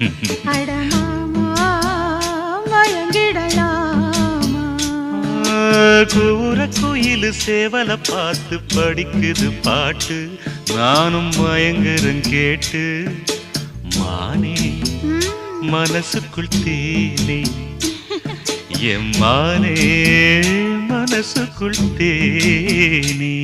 கூற குயிலு சேவல பார்த்து படிக்குது பாட்டு. நானும் மயங்குறன் கேட்டு. மானே மனசுக்குள் தேனே. எம்மானே மனசுக்குள் தேனே.